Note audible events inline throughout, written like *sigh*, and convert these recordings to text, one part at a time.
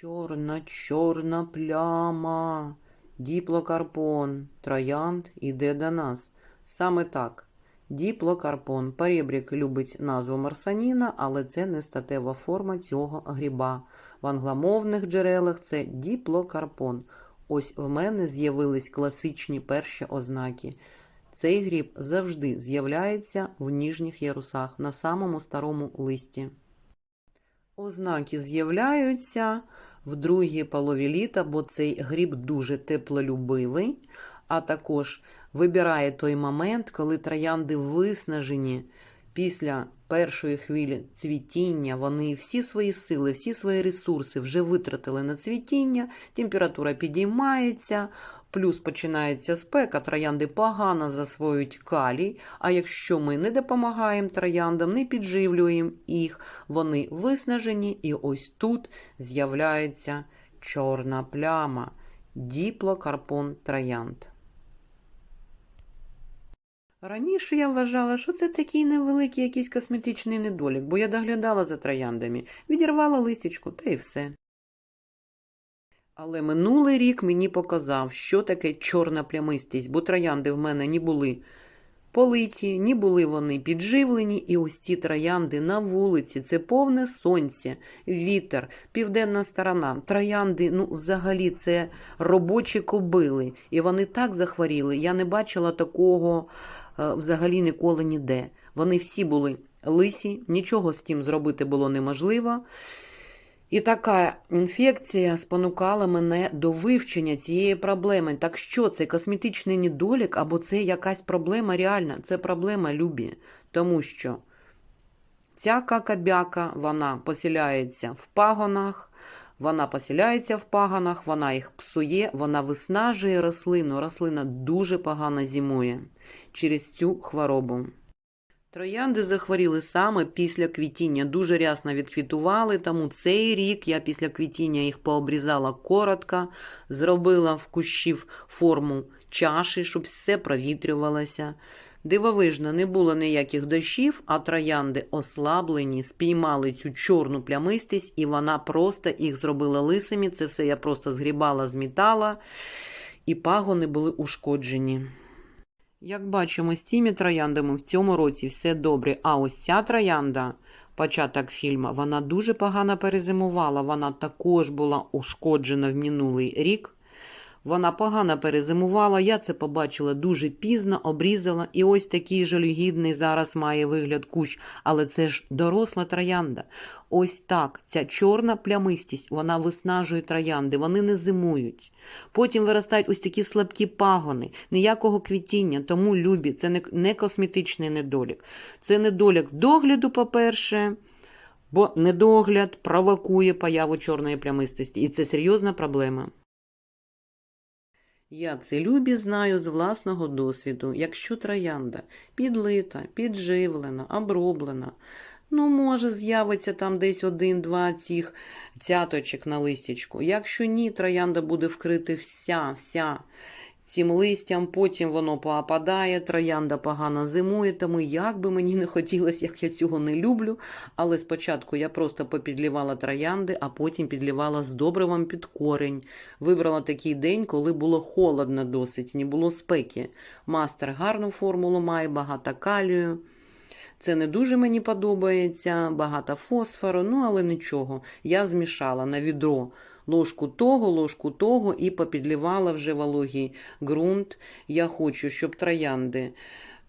Чорна, чорна пляма. Діплокарпон, троянд іде до нас. Саме так. Діплокарпон. Перебрік любить назву марсаніна, але це не статева форма цього гриба. В англомовних джерелах це діплокарпон. Ось в мене з'явились класичні перші ознаки. Цей гриб завжди з'являється в ніжніх ярусах на самому старому листі. Ознаки з'являються в другій полові літа, бо цей гріб дуже теплолюбивий, а також вибирає той момент, коли троянди виснажені після першої хвилі цвітіння. Вони всі свої сили, всі свої ресурси вже витратили на цвітіння, температура підіймається, плюс починається спека, троянди погано засвоюють калій. А якщо ми не допомагаємо трояндам, не підживлюємо їх, вони виснажені, і ось тут з'являється чорна пляма діплокарпон троянд. Раніше я вважала, що це такий невеликий якийсь косметичний недолік, бо я доглядала за трояндами, відірвала листічку та й все. Але минулий рік мені показав, що таке чорна плямистість, бо троянди в мене не були политі, ні були вони підживлені, і ось ці троянди на вулиці, це повне сонце, вітер, південна сторона. Троянди, ну, взагалі, це робочі кобили, і вони так захворіли. Я не бачила такого е, взагалі ніколи ніде. Вони всі були лисі, нічого з тим зробити було неможливо. І така інфекція спонукала мене до вивчення цієї проблеми. Так що це косметичний недолік або це якась проблема реальна? Це проблема любі, тому що ця какабяка, вона поселяється в пагонах, вона поселяється в пагонах, вона їх псує, вона виснажує рослину. Рослина дуже погано зимує через цю хворобу. Троянди захворіли саме після квітіння, дуже рясно відквітували, тому цей рік я після квітіння їх пообрізала коротко, зробила в кущів форму чаші, щоб все провітрювалося. Дивовижно, не було ніяких дощів, а троянди ослаблені, спіймали цю чорну плямистість, і вона просто їх зробила лисими. Це все я просто згрібала, змітала, і пагони були ушкоджені. Як бачимо, з цими трояндами в цьому році все добре. А ось ця троянда, початок фільму, вона дуже погано перезимувала. Вона також була ушкоджена в минулий рік. Вона погано перезимувала. Я це побачила дуже пізно, обрізала. І ось такий жалюгідний зараз має вигляд кущ. Але це ж доросла троянда. Ось так, ця чорна плямистість, вона виснажує троянди, вони не зимують. Потім виростають ось такі слабкі пагони, ніякого квітіння, тому любі, це не, косметичний недолік. Це недолік догляду, по-перше, бо недогляд провокує появу чорної плямистості, і це серйозна проблема. Я це любі знаю з власного досвіду. Якщо троянда підлита, підживлена, оброблена, ну, може, з'явиться там десь один-два цих цяточок на листячку. Якщо ні, троянда буде вкрити вся, вся цим листям, потім воно поопадає, троянда погано зимує, тому як би мені не хотілося, як я цього не люблю. Але спочатку я просто попідлівала троянди, а потім підлівала з добривом під корень. Вибрала такий день, коли було холодно досить, не було спеки. Мастер гарну формулу має, багато калію. Це не дуже мені подобається, багато фосфору, ну але нічого. Я змішала на відро ложку того, ложку того і попідлівала вже вологий ґрунт. Я хочу, щоб троянди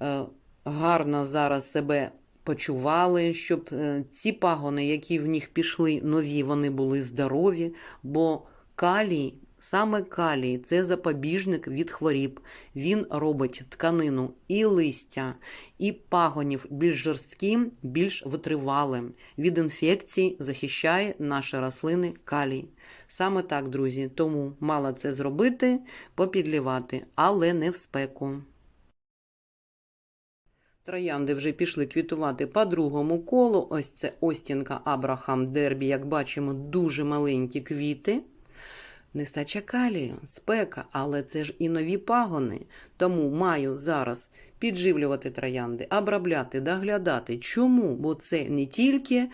е, гарно зараз себе почували, щоб е, ці пагони, які в них пішли нові, вони були здорові, бо калій. Саме калій це запобіжник від хворіб. Він робить тканину і листя, і пагонів більш жорстким, більш витривалим. Від інфекцій захищає наші рослини калій. Саме так, друзі, тому мала це зробити, попідлівати, але не в спеку. Троянди вже пішли квітувати по другому колу. Ось це Остінка Абрахам Дербі, як бачимо, дуже маленькі квіти. Нестача калію, спека, але це ж і нові пагони. Тому маю зараз підживлювати троянди, обробляти, доглядати. Чому? Бо це не тільки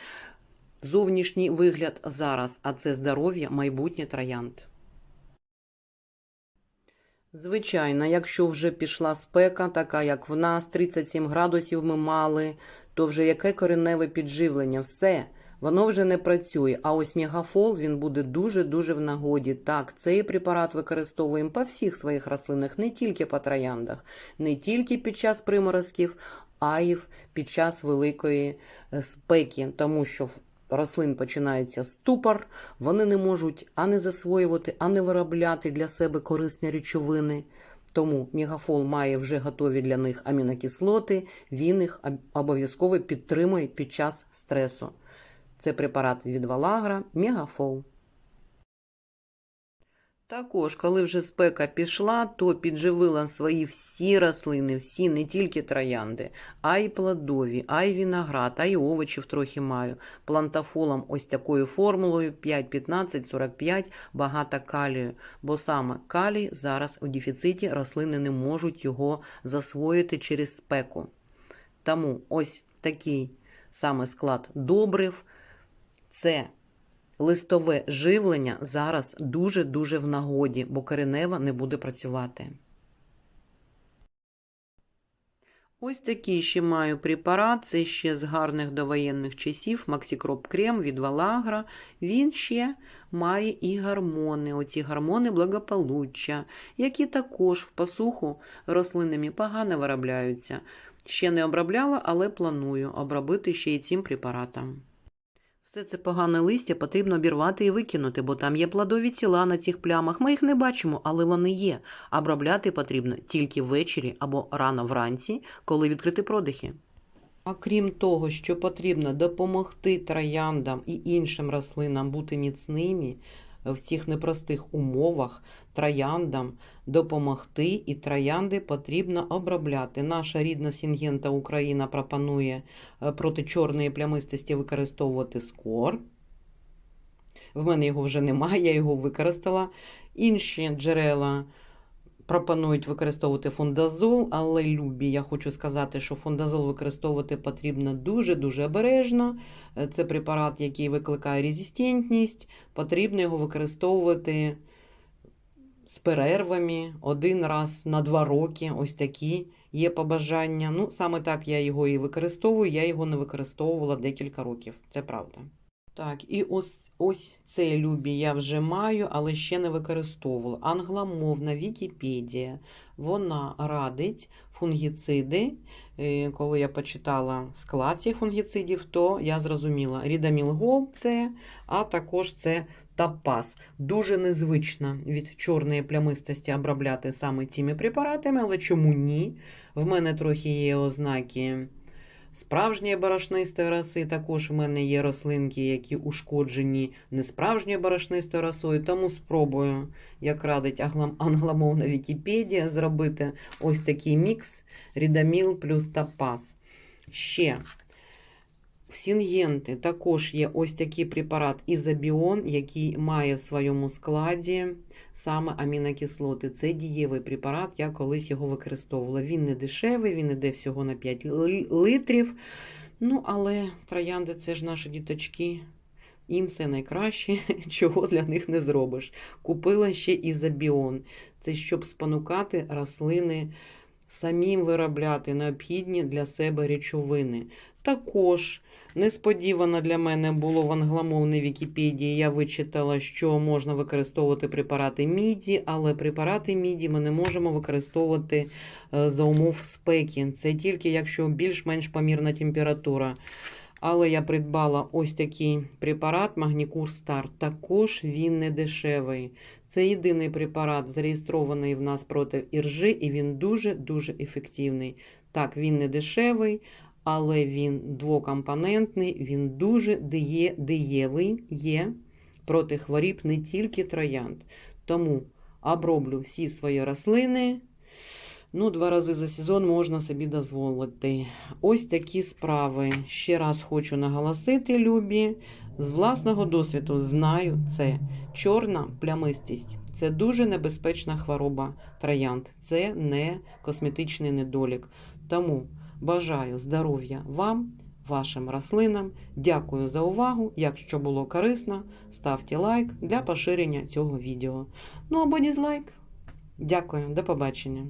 зовнішній вигляд зараз, а це здоров'я майбутнє троянд. Звичайно, якщо вже пішла спека, така як в нас, 37 градусів ми мали, то вже яке кореневе підживлення, все, воно вже не працює. А ось мегафол, він буде дуже-дуже в нагоді. Так, цей препарат використовуємо по всіх своїх рослинах, не тільки по трояндах, не тільки під час приморозків, а й під час великої е, спеки, тому що в рослин починається ступор, вони не можуть ані засвоювати, ані виробляти для себе корисні речовини. Тому мегафол має вже готові для них амінокислоти, він їх обов'язково підтримує під час стресу. Це препарат від Валагра Мегафол. Також, коли вже спека пішла, то підживила свої всі рослини, всі, не тільки троянди, а й плодові, а й виноград, а й овочів трохи маю. Плантафолом ось такою формулою 5, 15, 45, багато калію. Бо саме калій зараз у дефіциті рослини не можуть його засвоїти через спеку. Тому ось такий саме склад добрив. Це листове живлення зараз дуже-дуже в нагоді, бо коренева не буде працювати. Ось такий ще маю препарат, це ще з гарних довоєнних часів, Максікроп Крем від Валагра. Він ще має і гормони, оці гормони благополуччя, які також в посуху рослинами погано виробляються. Ще не обробляла, але планую обробити ще й цим препаратом. Все це погане листя потрібно обірвати і викинути, бо там є плодові тіла на цих плямах. Ми їх не бачимо, але вони є. Обробляти потрібно тільки ввечері або рано вранці, коли відкрити продихи. А крім того, що потрібно допомогти трояндам і іншим рослинам бути міцними в цих непростих умовах, трояндам допомогти, і троянди потрібно обробляти. Наша рідна Сінгента Україна пропонує е, проти чорної плямистості використовувати скор. В мене його вже немає, я його використала. Інші джерела пропонують використовувати фундазол, але любі, я хочу сказати, що фундазол використовувати потрібно дуже-дуже обережно. Е, Це препарат, який викликає резистентність. Потрібно його використовувати з перервами один раз на два роки. Ось такі є побажання. Ну, саме так я його і використовую. Я його не використовувала декілька років. Це правда. Так, і ось, ось це любі я вже маю, але ще не використовувала. Англомовна Вікіпедія. Вона радить фунгіциди. Е, Коли я почитала склад цих фунгіцидів, то я зрозуміла, рідамілгол це, а також це тапас. Дуже незвично від чорної плямистості обробляти саме цими препаратами, але чому ні? В мене трохи є ознаки справжньої барашнистої роси. Також в мене є рослинки, які ушкоджені несправжньою барашнистою росою. Тому спробую, як радить англомовна Вікіпедія, зробити ось такий мікс рідаміл плюс тапас. Ще в Сінгенти також є ось такий препарат Ізобіон, який має в своєму складі саме амінокислоти. Це дієвий препарат, я колись його використовувала. Він не дешевий, він іде всього на 5 ли- литрів. Ну, але троянди це ж наші діточки. Їм все найкраще, *laughs* чого для них не зробиш. Купила ще ізобіон. Це щоб спонукати рослини самим виробляти необхідні для себе речовини. Також несподівано для мене було в англомовній Вікіпедії. Я вичитала, що можна використовувати препарати міді, але препарати міді ми не можемо використовувати е, за умов спеки. Це тільки якщо більш-менш помірна температура. Але я придбала ось такий препарат Магнікур Стар. Також він не дешевий. Це єдиний препарат, зареєстрований в нас проти іржи, і він дуже-дуже ефективний. Так, він не дешевий, але він двокомпонентний, він дуже діє, дієвий є проти хворіб не тільки троянд. Тому оброблю всі свої рослини. Ну, два рази за сезон можна собі дозволити. Ось такі справи. Ще раз хочу наголосити, любі. З власного досвіду знаю це. Чорна плямистість це дуже небезпечна хвороба троянд. Це не косметичний недолік. Тому бажаю здоров'я вам, вашим рослинам. Дякую за увагу. Якщо було корисно, ставте лайк для поширення цього відео. Ну або дізлайк. Дякую, до побачення.